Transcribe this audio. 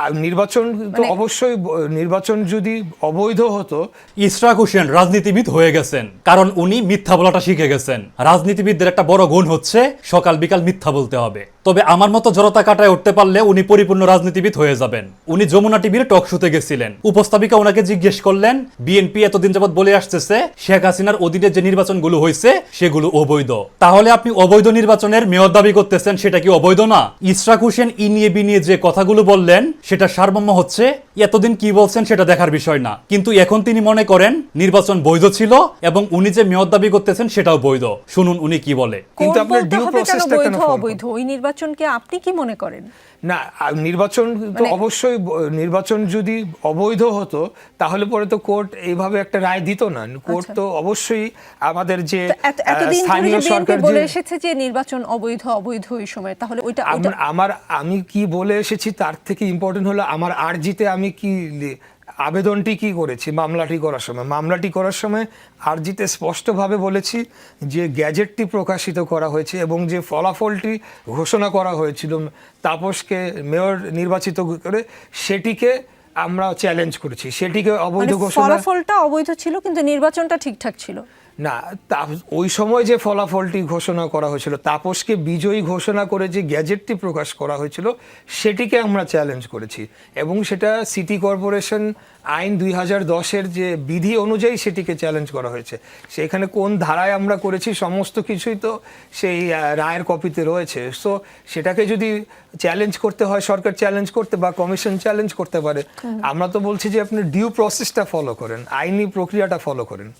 আর নির্বাচন তো মানে- অবশ্যই নির্বাচন যদি অবৈধ হতো ইশরাক হোসেন রাজনীতিবিদ হয়ে গেছেন কারণ উনি মিথ্যা বলাটা শিখে গেছেন। রাজনীতিবিদদের একটা বড় গুণ হচ্ছে সকাল বিকাল মিথ্যা বলতে হবে। তবে আমার মতো জড়তা কাটায় উঠতে পারলে উনি পরিপূর্ণ রাজনীতিবিদ হয়ে যাবেন। উনি যমুনা টিভির টক শুতে গেছিলেন। উপস্থাপিকা ওনাকে জিজ্ঞেস করলেন বিএনপি এতদিন যাবৎ বলে আসতেছে শেখ হাসিনার অধীনে যে নির্বাচনগুলো হয়েছে সেগুলো অবৈধ। তাহলে আপনি অবৈধ নির্বাচনের মেয়র দাবি করতেছেন সেটা কি অবৈধ না? ইশরাক হোসেন ই নিয়ে বি নিয়ে যে কথাগুলো বললেন সেটা সারমর্ম হচ্ছে এতদিন কি বলছেন সেটা দেখার বিষয় না। কিন্তু এখন তিনি মনে করেন নির্বাচন বৈধ ছিল এবং উনি যে মেয়র দাবি করতেছেন সেটাও বৈধ। শুনুন উনি কি বলে। কিন্তু আপনার due হবে কেন অবৈধ? ওই নির্বাচনকে আপনি কি মনে করেন? না নির্বাচন তো মানে- অবশ্যই নির্বাচন যদি অবৈধ হতো তাহলে পরে তো কোর্ট এইভাবে একটা রায় দিত না। কোর্ট তো অবশ্যই আমাদের যে স্থানীয় সরকার বলে এসেছে যে নির্বাচন অবৈধ অবৈধ ওই সময় তাহলে ওইটা আমার আমি কি বলে এসেছি তার থেকে ইম্পর্টেন্ট হলো আমার আরজিতে আমি কি আবেদনটি কি করেছি মামলাটি করার সময়? মামলাটি করার সময় আরজিতে স্পষ্টভাবে বলেছি যে গ্যাজেটটি প্রকাশিত করা হয়েছে এবং যে ফলাফলটি ঘোষণা করা হয়েছিল তাপসকে মেয়র নির্বাচিত করে সেটিকে আমরা চ্যালেঞ্জ করেছি। সেটিকে অবৈধ মানে ঘোষণা ফলাফলটা অবৈধ ছিল কিন্তু নির্বাচনটা ঠিকঠাক ছিল। না তা ওই সময় যে ফলাফলটি ঘোষণা করা হয়েছিল তাপসকে বিজয়ী ঘোষণা করে যে গ্যাজেটটি প্রকাশ করা হয়েছিল সেটিকে আমরা চ্যালেঞ্জ করেছি। এবং সেটা সিটি কর্পোরেশন আইন দুই হাজার দশের যে বিধি অনুযায়ী সেটিকে চ্যালেঞ্জ করা হয়েছে। সেখানে কোন ধারায় আমরা করেছি সমস্ত কিছুই তো সেই রায়ের কপিতে রয়েছে। সো সেটাকে যদি চ্যালেঞ্জ করতে হয় সরকার চ্যালেঞ্জ করতে বা কমিশন চ্যালেঞ্জ করতে পারে আমরা তো বলছি যে আপনি ডিউ প্রসেসটা ফলো করেন আইনি প্রক্রিয়াটা ফলো করেন।